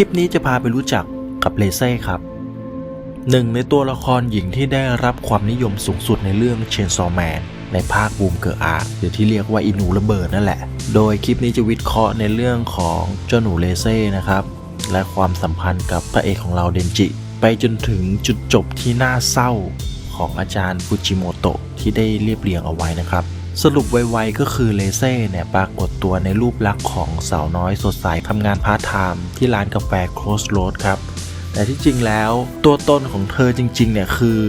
คลิปนี้จะพาไปรู้จักกับเลเซ่ครับหนึ่งในตัวละครหญิงที่ได้รับความนิยมสูงสุดในเรื่องเชนซอแมนในภาคบูมเกอร์อาร์หรือที่เรียกว่าอินูระเบิดนั่นแหละ โดยคลิปนี้จะวิเคราะห์ในเรื่องของเจ้าหนูเลเซ่นะครับ และความสัมพันธ์กับพระเอกของเราเดนจิ ไปจนถึงจุดจบที่น่าเศร้าของอาจารย์ฟูจิโมโตะที่ได้เรียบเรียงเอาไว้นะครับ สรุปไวๆก็คือเลเซ่เนี่ยปรากฏตัวในรูปลักษณ์ของสาวน้อยสดใสทำงานพาร์ทไทม์ที่ร้านกาแฟ Cross Road ครับ แต่ที่จริงแล้วตัวตนของเธอจริงๆเนี่ยคือ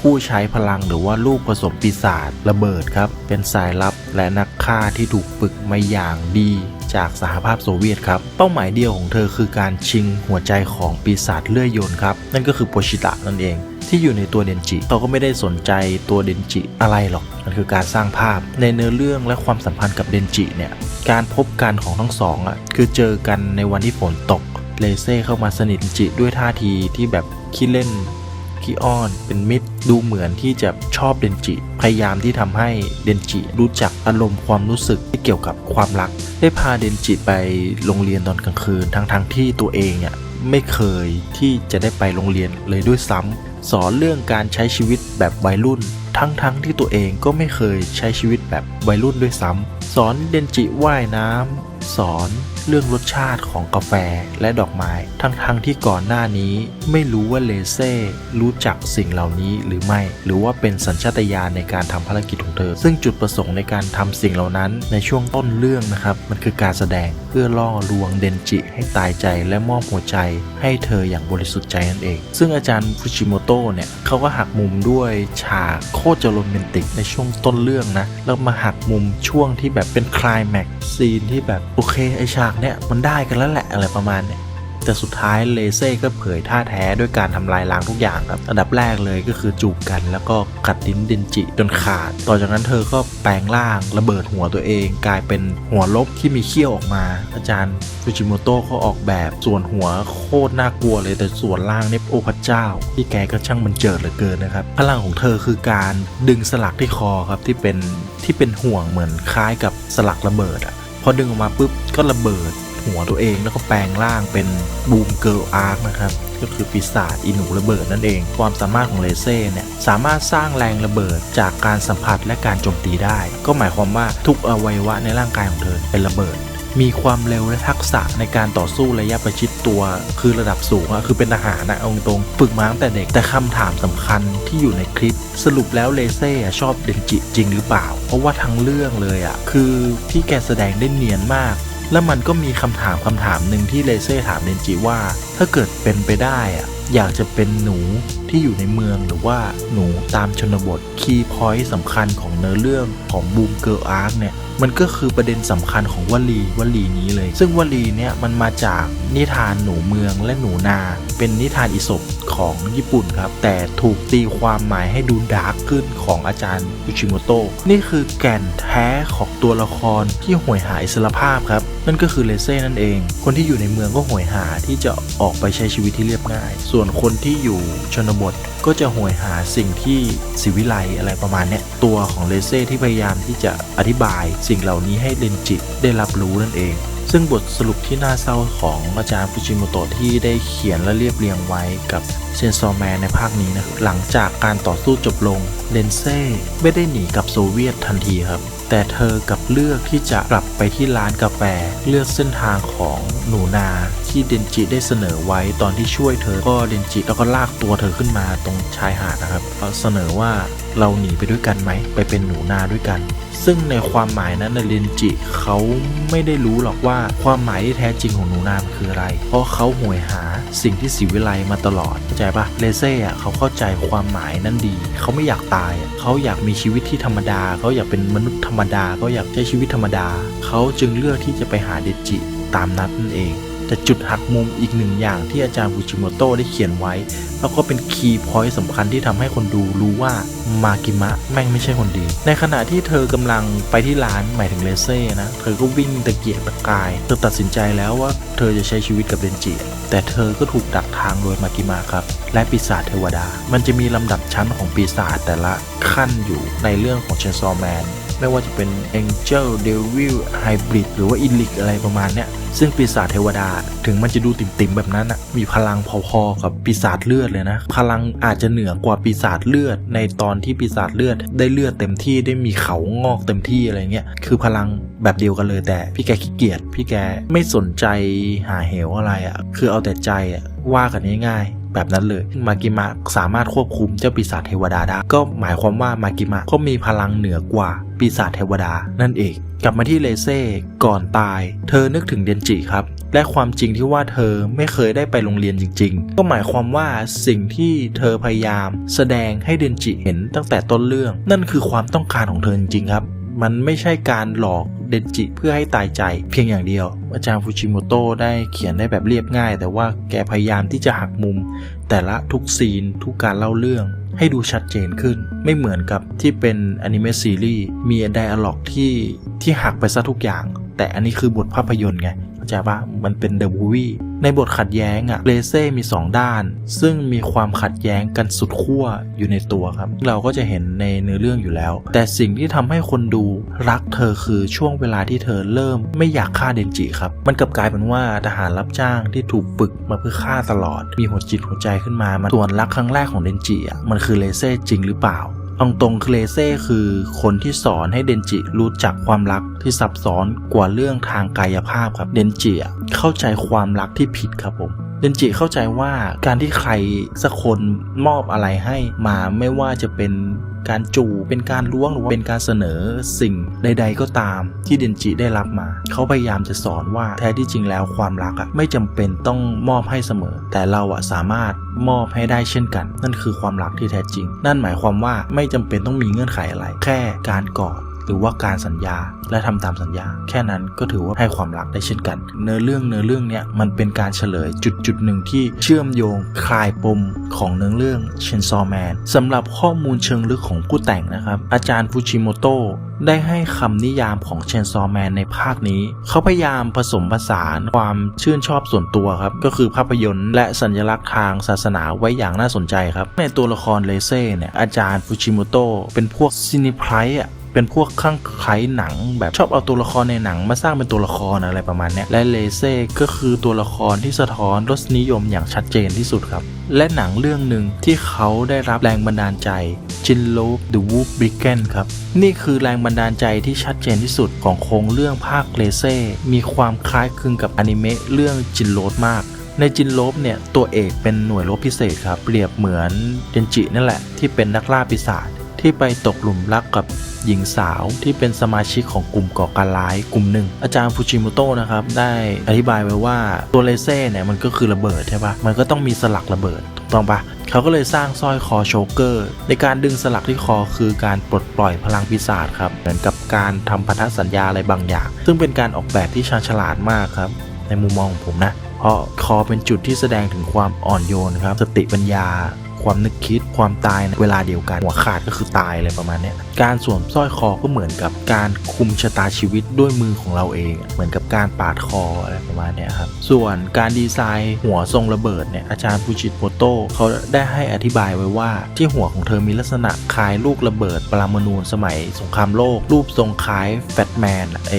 ผู้ใช้พลังหรือว่าลูกผสมปีศาจระเบิดครับ เป็นสายลับและนักฆ่าที่ถูกฝึกมาอย่างดีจากสหภาพโซเวียตครับ เป้าหมายเดียวของเธอคือการชิงหัวใจของปีศาจเลื่อยยนต์ครับ นั่นก็คือโปชิตะนั่นเอง ที่อยู่ในตัวเดนจิเขาก็ไม่ได้สนใจตัวเดนจิอะไรหรอกมันคือการสร้างภาพในเนื้อเรื่องและความสัมพันธ์กับเดนจิเนี่ยการพบกันของทั้งสองอะคือเจอกันในวันที่ฝนตกเลเซ่เข้ามาสนิทจิด้วยท่าทีที่แบบขี้เล่นขี้อ้อน เป็นมิตรดูเหมือนที่จะชอบเดนจิ พยายามที่ทำให้เดนจิรู้จักอารมณ์ความรู้สึกที่เกี่ยวกับความรัก ได้พาเดนจิไปโรงเรียนตอนกลางคืนทั้งๆที่ตัวเองอะไม่เคยที่จะได้ไปโรงเรียนเลยด้วยซ้ำ สอนเรื่องการใช้ชีวิตแบบวัยรุ่น ทั้งทั้งๆที่ตัวเองก็ไม่เคยใช้ชีวิตแบบวัยรุ่นด้วยซ้ำสอนเดนจิว่ายน้ำสอน เรื่องรสชาติของกาแฟและดอกไม้ ทั้งๆทที่ก่อนหน้านี้ไม่รู้ว่าเลเซ่รู้จักสิ่งเหล่านี้หรือไม่ หรือว่าเป็นสัญชาตญาณในการทำภารกิจของเธอ ซึ่งจุดประสงค์ในการทำสิ่งเหล่านั้นในช่วงต้นเรื่องนะครับ มันคือการแสดงเพื่อล่อลวงเดนจิให้ตายใจและมอบหัวใจ ให้เธออย่างบริสุทธิ์ใจนั่นเอง ซึ่งอาจารย์ฟุชิโมโตะเนี่ยเขาก็หักมุมด้วยฉากโคตรจะโรแมนติกในช่วงต้นเรื่องนะแล้วมาหักมุมช่วงที่แบบเป็นคลายแม็กซีนที่แบบโอเคไอฉากเนี่ยมันได้กันแล้วแหละอะไรประมาณเนี่ยแต่สุดท้ายเลเซ่ก็เผยท่าแท้ด้วยการทำลายล้างทุกอย่างครับอันดับแรกเลยก็คือจูบกัน แล้วก็กัดลิ้นเดนจิจนขาด ต่อจากนั้นเธอก็แปลงร่างระเบิดหัวตัวเอง กลายเป็นหัวลบที่มีเขี้ยวออกมา อาจารย์ฟูจิโมโตะก็ออกแบบส่วนหัวโคตรน่ากลัวเลยแต่ส่วนล่างเนี่ยโอ้พระเจ้า ที่แกก็ช่างมันเจิดเหลือเกินนะครับพลังของเธอคือการดึงสลักที่คอครับที่เป็นที่เป็นห่วงเหมือนคล้ายกับสลักระเบิดอะ พอดึงออกมาปุ๊บก็ระเบิดหัวตัวเองแล้วก็แปลงร่างเป็นบูมเกิลอาร์คนะครับก็คือปีศาจอีหนูระเบิดนั่นเอง ความสามารถของเลเซ่เนี่ยสามารถสร้างแรงระเบิดจากการสัมผัสและการโจมตีได้ ก็หมายความว่าทุกอวัยวะในร่างกายของเธอเป็นระเบิด มีความเร็วและทักษะในการต่อสู้ระยะประชิดตัว คือระดับสูงอะคือเป็นทหารนะอาตรงๆฝึกมาตั้งแต่เด็กแต่คำถามสำคัญที่อยู่ในคลิป สรุปแล้วเลเซ่ชอบเดนจิจริงหรือเปล่า เพราะว่าทั้งเรื่องเลยอะคือที่แกแสดงได้เนียนมากแล้วมันก็มีคำถามคำถามหนึ่งที่เลเซ่ถามเดนจิว่า ถ้าเกิดเป็นไปได้อะ อยากจะเป็นหนูที่อยู่ในเมืองหรือว่าหนูตามชนบทคีย์พอยต์สำคัญของเนื้อเรื่องของบูมเกิร์ลอาร์คเนี่ยมันก็คือประเด็นสำคัญของวลีวลีนี้เลย ซึ่งวลีเนี่ยมันมาจากนิทานหนูเมืองและหนูนา เป็นนิทานอิศบ ของญี่ปุ่นครับ แต่ถูกตีความหมายให้ดูดาร์กขึ้นของอาจารย์ยูชิโมโตะนี่คือแก่นแท้ของตัวละครที่ห่วยหาอิสรภาพครับ นั่นก็คือเลเซ่นั่นเอง คนที่อยู่ในเมืองก็ห่วยหาที่จะออกไปใช้ชีวิตที่เรียบง่าย ส่วนคนที่อยู่ชนบทก็จะห่วยหาสิ่งที่สิวิไลอะไรประมาณเนี้ยตัวของเลเซ่ที่พยายามที่จะอธิบายสิ่งเหล่านี้ให้เรนจิได้รับรู้นั่นเอง ซึ่งบทสรุปที่น่าเศร้าของอาจารย์ฟูจิโมโตะที่ได้เขียนและเรียบเรียงไว้กับเชนซอแมนในภาคนี้นะหลังจากการต่อสู้จบลงเลนเซ่ไม่ได้หนีกับโซเวียตทันทีครับ แต่เธอกับเลือกที่จะกลับไปที่ร้านกาแฟเลือกเส้นทางของหนูนาที่เดนจิได้เสนอไว้ตอนที่ช่วยเธอก็เดนจิแล้วก็ลากตัวเธอขึ้นมาตรงชายหาดนะครับเสนอว่าเราหนีไปด้วยกันไหมไปเป็นหนูนาด้วยกัน ซึ่งในความหมายนั้นนเรนจิเขาไม่ได้รู้หรอกว่าความหมายที่แท้จริงของหนูนาคืออะไร เพราะเขาห่วยหาสิ่งที่สิวิไลมาตลอดเข้าใจปะเลเซ่เขาเข้าใจความหมายนั้นดี เขาไม่อยากตายเขาอยากมีชีวิตที่ธรรมดาเขาอยากเป็นมนุษย์ธรรมดาเขาอยากใช้ชีวิตธรรมดา เขาจึงเลือกที่จะไปหาเดนจิตามนัดนั่นเอง แต่จุดหักมุมอีกหนึ่งอย่างที่อาจารย์ฟูจิโมโตะได้เขียนไว้ แล้วก็เป็นคีย์พอยต์สำคัญที่ทำให้คนดูรู้ว่ามากิมะแม่งไม่ใช่คนดี ในขณะที่เธอกำลังไปที่ร้านหมายถึงเลเซ่นะ เธอก็วิ่งตะเกียกตะกาย เธอตัดสินใจแล้วว่าเธอจะใช้ชีวิตกับเดนจิ แต่เธอก็ถูกดักทางโดยมากิมะครับ และปีศาจเทวดา มันจะมีลำดับชั้นของปีศาจแต่ละขั้นอยู่ในเรื่องของเชนซอแมน ไม่ว่าจะเป็น Angel Devil Hybrid หรือว่า i l i c อะไรประมาณเนี้ยซึ่งปีศาจเทวดาถึงมันจะดูติ่มๆแบบนั้นอะมีพลังพอๆกับปีศาจเลือดเลยนะ พลังอาจจะเหนือกว่าปีศาจเลือด ในตอนที่ปีศาจเลือดได้เลือดเต็มที่ได้มีเขางอกเต็มที่อะไรเงี้ยคือพลังแบบเดียวกันเลยแต่พี่แกขี้เกียจพี่แกไม่สนใจหาเหวอะไรอะคือเอาแต่ใจอะว่ากันง่ายๆ แบบนั้นเลย มากิมะสามารถควบคุมเจ้าปีศาจเทวดาได้ ก็หมายความว่ามากิมะก็มีพลังเหนือกว่าปีศาจเทวดานั่นเอง กลับมาที่เลเซ่ก่อนตาย เธอนึกถึงเดนจิครับ และความจริงที่ว่าเธอไม่เคยได้ไปโรงเรียนจริง ๆ ก็หมายความว่าสิ่งที่เธอพยายาม แสดงให้เดนจิเห็นตั้งแต่ต้นเรื่อง นั่นคือความต้องการของเธอจริงๆครับ มันไม่ใช่การหลอก เดนจิเพื่อให้ตายใจเพียงอย่างเดียว อาจารย์ฟูจิโมโตะได้เขียนได้แบบเรียบง่าย แต่ว่าแกพยายามที่จะหักมุม แต่ละทุกซีนทุกการเล่าเรื่องให้ดูชัดเจนขึ้น ไม่เหมือนกับที่เป็นอนิเมะซีรีส์มีไดอะล็อกที่ที่หักไปซะทุกอย่าง แต่อันนี้คือบทภาพยนตร์ไงเข้าใจปะมันเป็นเดอะมูวี่ ในบทขัดแย้งอะเลเซ่มี 2 ด้าน ซึ่งมีความขัดแย้งกันสุดขั้วอยู่ในตัวครับ เราก็จะเห็นในเนื้อเรื่องอยู่แล้ว แต่สิ่งที่ทำให้คนดูรักเธอคือช่วงเวลาที่เธอเริ่มไม่อยากฆ่าเดนจิครับ มันกลับกลายเป็นว่าทหารรับจ้างที่ถูกฝึกมาเพื่อฆ่าตลอด มีหัวจิตหัวใจขึ้นมามันส่วนรักครั้งแรกของเดนจิอะมันคือเลเซ่จริงหรือเปล่า ตรงตรงเคลเซ่คือคนที่สอนให้เดนจิรู้จักความรักที่ซับซ้อนกว่าเรื่องทางกายภาพครับเดนจิอเข้าใจความรักที่ผิดครับผม เดนจิเข้าใจว่าการที่ใครสักคนมอบอะไรให้มาไม่ว่าจะเป็นการจูเป็นการล้วงหรือว่าเป็นการเสนอสิ่งใด ๆ ก็ตามที่เดนจิได้รับมา เขาพยายามจะสอนว่าแท้ที่จริงแล้วความรักอะไม่จำเป็นต้องมอบให้เสมอ แต่เราอะสามารถมอบให้ได้เช่นกัน นั่นคือความรักที่แท้จริง นั่นหมายความว่าไม่จำเป็นต้องมีเงื่อนไขอะไร แค่การกอด หรือว่าการสัญญาและทำตามสัญญา แค่นั้นก็ถือว่าให้ความรักได้เช่นกัน เนื้อเรื่องเนื้อเรื่องเนี้ยมันเป็นการเฉลยจุดจุดหนึ่งที่เชื่อมโยงคลายปมของเนื้อเรื่องเชนซอแมนสำหรับข้อมูลเชิงลึกของผู้แต่งนะครับ อาจารย์ฟูจิโมโตะได้ให้คำนิยามของเชนซอแมนในภาคนี้ เขาพยายามผสมผสานความชื่นชอบส่วนตัวครับ ก็คือภาพยนตร์และสัญลักษณ์ทางศาสนาไว้อย่างน่าสนใจครับ ในตัวละครเลเซ่เนี่ยอาจารย์ฟูจิโมโตะเป็นพวกซินิไพรอะ เป็นพวกข้างไคล้หนัง แบบชอบเอาตัวละครในหนังมาสร้างเป็นตัวละครอะไรประมาณนี้และเลเซ่ก็คือตัวละครที่สะท้อนรสนิยมอย่างชัดเจนที่สุดครับ และหนังเรื่องหนึ่งที่เขาได้รับแรงบันดาลใจจินโลฟ The Wolf b r i g a n ครับ นี่คือแรงบันดาลใจที่ชัดเจนที่สุดของโครงเรื่องภาคเลเซ่มีความคล้ายคลึงกับอนิเมะเรื่องจินโลฟมากในจินโลบเนี่ย ตัวเอกเป็นหน่วยรบพิเศษครับ เปรียบเหมือนเดนจินั่นแหละ ที่เป็นนักล่าปีศาจ ที่ไปตกหลุมรักกับหญิงสาวที่เป็นสมาชิกของกลุ่มก่อการร้ายกลุ่มหนึ่ง อาจารย์ฟูจิโมโตะนะครับ ได้อธิบายไว้ว่าตัวเลเซ่เนี่ยมันก็คือระเบิดใช่ปะมันก็ต้องมีสลักระเบิดถูกต้องปะเขาก็เลยสร้างสร้อยคอโชเกอร์ ในการดึงสลักที่คอคือการปลดปล่อยพลังปีศาจครับ เหมือนกับการทำพันธสัญญาอะไรบางอย่าง ซึ่งเป็นการออกแบบที่ชาญฉลาดมากครับ ในมุมมองของผมนะ เพราะคอเป็นจุดที่แสดงถึงความอ่อนโยนครับ สติปัญญา ความนึกคิดความตายในเวลาเดียวกัน หัวขาดก็คือตายอะไรประมาณเนี้ยการสวมสร้อยคอก็เหมือนกับการคุมชะตาชีวิตด้วยมือของเราเอง เหมือนกับการปาดคออะไรประมาณเนี้ยครับส่วนการดีไซน์หัวทรงระเบิดเนี่ยอาจารย์ฟูจิโมโตะเขาได้ให้อธิบายไว้ว่าที่หัวของเธอมีลักษณะคล้ายลูกระเบิดปรามาณูนสมัยสงครามโลก รูปทรงคล้ายแฟตแมนไอ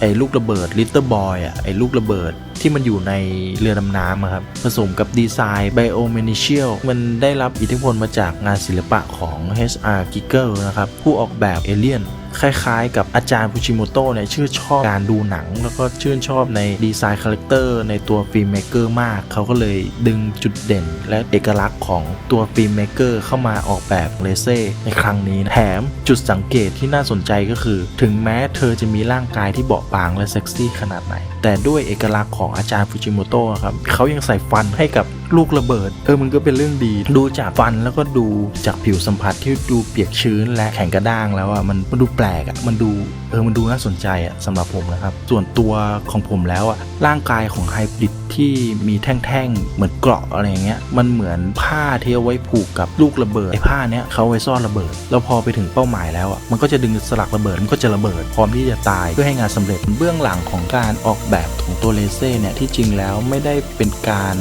ไอลูกระเบิดลิตเติ้ลบอยอะไอลูกระเบิดที่มันอยู่ในเรือดำน้ำครับผสมกับดีไซน์ไบโอเมนิเชียลมันได้รับอิทธิพลมาจากงานศิลปะของ H.R. Giger นะครับผู้ออกแบบเอเลียน คล้ายๆ กับอาจารย์ฟูจิโมโตะเนี่ยชื่นชอบการดูหนัง แล้วก็ชื่นชอบในดีไซน์คาแรคเตอร์ในตัวฟิล์มเมกเกอร์มาก เขาก็เลยดึงจุดเด่น และเอกลักษณ์ของตัวฟิล์มเมกเกอร์เข้ามาออกแบบเลเซ่ในครั้งนี้นะแถมจุดสังเกตที่น่าสนใจก็คือ ถึงแม้เธอจะมีร่างกายที่เบาบางและเซ็กซี่ขนาดไหน แต่ด้วยเอกลักษณ์ของอาจารย์ฟูจิโมโตะครับเขายังใส่ฟันให้กับลูกระเบิด เออมันก็เป็นเรื่องดี ดูจากฟันแล้วก็ดูจากผิวสัมผัสที่ดูเปียกชื้นและแข็งกระด้างแล้วอะมันมันดูแปลกอะมันดูเออมันดูน่าสนใจอะสำหรับผมนะครับ ส่วนตัวของผมแล้วอะร่างกายของไฮบริดที่มีแท่งๆ เหมือนเกราะอะไรอย่างเงี้ย มันเหมือนผ้าที่เอาไว้ผูกกับลูกระเบิดไอ้ผ้าเนี้ยเขาเอาไว้ซ่อนระเบิด แล้วพอไปถึงเป้าหมายแล้วอะ มันก็จะดึงสลักระเบิด มันก็จะระเบิด พร้อมที่จะตายเพื่อให้งานสำเร็จ เบื้องหลังของการออกแบบของตัวเลเซ่เนี่ย ที่จริงแล้วไม่ได้เป็นการ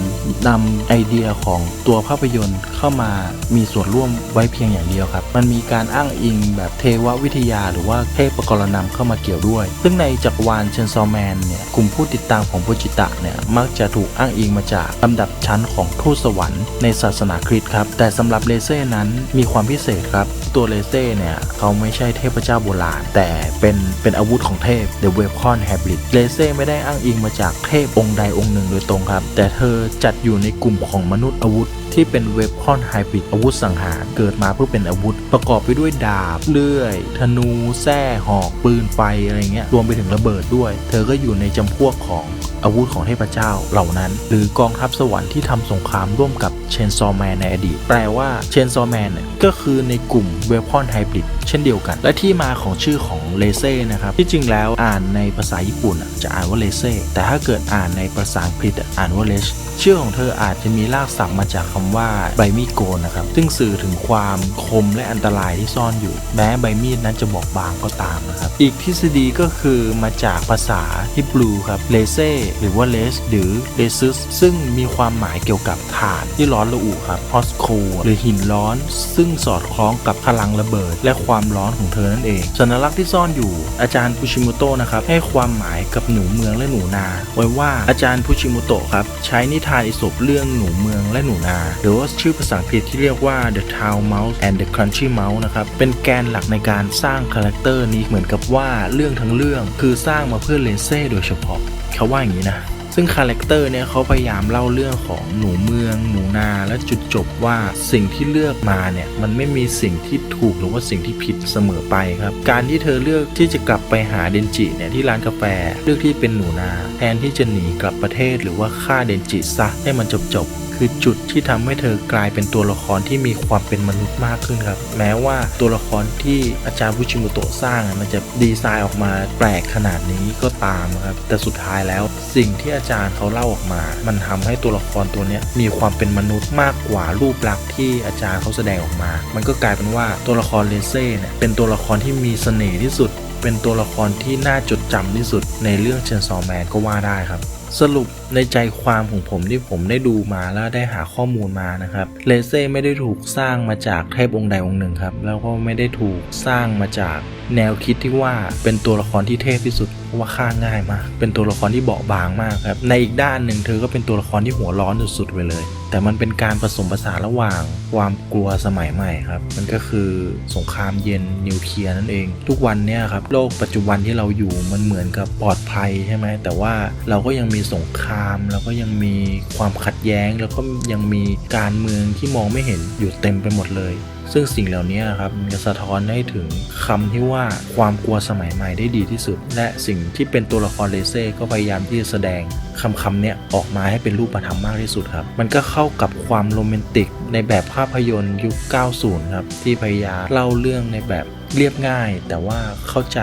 นำไอเดียของตัวภาพยนตร์เข้ามามีส่วนร่วมไว้เพียงอย่างเดียวครับ มันมีการอ้างอิงแบบเทววิทยา หรือว่าเทพประกรณำเข้ามาเกี่ยวด้วย ซึ่งในจักรวาลเชนซอแมนเนี่ย กลุ่มผู้ติดตามของโปจิตะเนี่ยมักจะถูกอ้างอิงมาจากลำดับชั้นของทูตสวรรค์ในศาสนาคริสต์ครับ แต่สำหรับเลเซ่นั้นมีความพิเศษครับ ตัวเลเซ่เนี่ยเขาไม่ใช่เทพเจ้าโบราณ แต่เป็นเป็นอาวุธของเทพ The Weapon Hybrid เลเซ่ไม่ได้อ้างอิงมาจากเทพองค์ใดองค์หนึ่งโดยตรงครับ แต่เธอจัดอยู่ในกลุ่มของมนุษย์อาวุธที่เป็นเวพอนไฮบริดอาวุธสังหารเกิดมาเพื่อเป็นอาวุธ ประกอบไปด้วยดาบ เลื่อย ธนู แส้หอก ปืนไฟอะไรเงี้ยรวมไปถึงระเบิดด้วย เธอก็อยู่ในจำพวกของ อาวุธของเทพเจ้าเหล่านั้น หรือกองทัพสวรรค์ที่ทำสงครามร่วมกับเชนซอแมนในอดีต แปลว่าเชนซอแมนเนี่ยก็คือในกลุ่มเวพอนไฮบริดเช่นเดียวกัน และที่มาของชื่อของเลเซ่นะครับ ที่จริงแล้วอ่านในภาษาญี่ปุ่นจะอ่านว่าเลเซ่แต่ถ้าเกิดอ่านในภาษาอังกฤษอ่านว่าเลชชื่อของเธออาจจะมีรากศัพท์มาจากคำว่าใบมีดโกนนะครับ ซึ่งสื่อถึงความคมและอันตรายที่ซ่อนอยู่ แม้ใบมีดนั้นจะบอกบางก็ตามนะครับ อีกทฤษฎีก็คือมาจากภาษาฮิบรูครับเลเซ่หรือว่าเลสหรือเลซึสซึ่งมีความหมายเกี่ยวกับถ่านที่ร้อนระอุครับฮอสโคหรือหินร้อน ซึ่งสอดคล้องกับพลังระเบิด และความร้อนของเธอนั่นเอง สัญลักษณ์ที่ซ่อนอยู่อาจารย์พุชิมุโตะนะครับให้ความหมายกับหนูเมืองและหนูนา ไว้ว่าอาจารย์พุชิมุโตะครับใช้นิทานอิศบเรื่องหนูเมืองและหนูนา หรือว่าชื่อภาษาอังกฤษที่เรียกว่า The Town Mouse and the Country Mouse นะครับเป็นแกนหลักในการสร้างคาแรคเตอร์นี้เหมือนกับว่าเรื่องทั้งเรื่องคือสร้างมาเพื่อเลเซ่โดยเฉพาะ เขาว่าอย่างนี้นะซึ่งคาแรคเตอร์เนี่ยเขาพยายามเล่าเรื่องของหนูเมือง หนูนาและจุดจบว่าสิ่งที่เลือกมาเนี่ยมันไม่มีสิ่งที่ถูกหรือว่าสิ่งที่ผิดเสมอไปครับ การที่เธอเลือกที่จะกลับไปหาเดนจิเนี่ยที่ร้านกาแฟเลือกที่เป็นหนูนา แทนที่จะหนีกลับประเทศหรือว่าฆ่าเดนจิซะให้มันจบจบ คือจุดที่ทำให้เธอกลายเป็นตัวละครที่มีความเป็นมนุษย์มากขึ้นครับ แม้ว่าตัวละครที่อาจารย์ฟุชิมุโตะสร้างมันจะดีไซน์ออกมาแปลกขนาดนี้ก็ตามครับแต่สุดท้ายแล้วสิ่งที่อาจารย์เขาเล่าออกมา มันทำให้ตัวละครตัวนี้มีความเป็นมนุษย์มากกว่ารูปลักษณ์ที่อาจารย์เขาแสดงออกมา มันก็กลายเป็นว่าตัวละครเลเซ่เนี่ยเป็นตัวละครที่มีเสน่ห์ที่สุด เป็นตัวละครที่น่าจดจำที่สุดในเรื่องเชนซอแมนก็ว่าได้ครับสรุปในใจความของผมที่ผมได้ดูมาแล้วได้หาข้อมูลมานะครับเลเซ่ไม่ได้ถูกสร้างมาจากเทพองค์ใดองค์หนึ่งครับ แล้วก็ไม่ได้ถูกสร้างมาจากแนวคิดที่ว่าเป็นตัวละครที่เทพที่สุดเพราะว่าฆ่าง่ายมาก เป็นตัวละครที่เบาบางมากครับ ในอีกด้านหนึ่งเธอก็เป็นตัวละครที่หัวร้อนสุดๆไปเลย แต่มันเป็นการผสมผสานระหว่างความกลัวสมัยใหม่ครับ มันก็คือสงครามเย็นนิวเคลียร์นั่นเอง ทุกวันเนี่ยครับโลกปัจจุบันที่เราอยู่มันเหมือนกับปลอดภัยใช่ไหมแต่ว่าเราก็ยังมีีสงคราม แล้วก็ยังมีความขัดแย้ง แล้วก็ยังมีการเมืองที่มองไม่เห็นอยู่เต็มไปหมดเลย ซึ่งสิ่งเหล่านี้ครับมันจะสะท้อนให้ถึงคำที่ว่าความกลัวสมัยใหม่ได้ดีที่สุด และสิ่งที่เป็นตัวละครเลเซ่ก็พยายามที่จะแสดงคำคำเนี้ยออกมาให้เป็นรูปธรรมมากที่สุดครับ มันก็เข้ากับความโรแมนติกในแบบภาพยนตร์ยุค 90 ครับที่พยายามเล่าเรื่องในแบบเรียบง่าย แต่ว่าเข้าใจ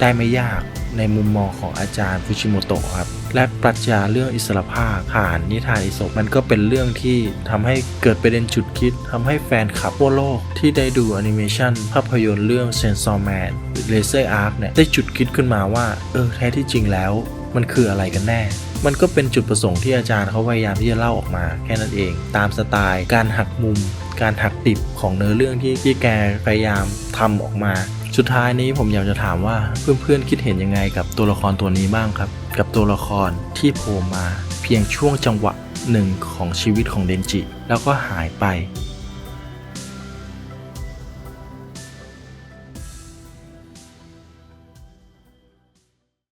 ได้ไม่ยากในมุมมองของอาจารย์ฟุชิโมโตะครับ และปรัชญาเรื่องอิสรภาพผ่านนิทานอิศมันก็เป็นเรื่องที่ทำให้เกิดประเด็นจุดคิดทำให้แฟนคลับทั่วโลกที่ได้ดูแอนิเมชันภาพยนตร์เรื่อง Chainsaw Man หรือ Laser Arc เนี่ยได้จุดคิดขึ้นมาว่า เออแท้ที่จริงแล้ว มันคืออะไรกันแน่มันก็เป็นจุดประสงค์ที่อาจารย์เขาพยายามที่จะเล่าออกมาแค่นั้นเอง ตามสไตล์การหักมุม การหักติบของเนื้อเรื่องที่ที่แกพยายามทำออกมา สุดท้ายนี้ผมอยากจะถามว่าเพื่อนๆคิดเห็นยังไงกับตัวละครตัวนี้บ้างครับ กับตัวละครที่โผล่มาเพียงช่วงจังหวะหนึ่งของชีวิตของเดนจิ แล้วก็หายไป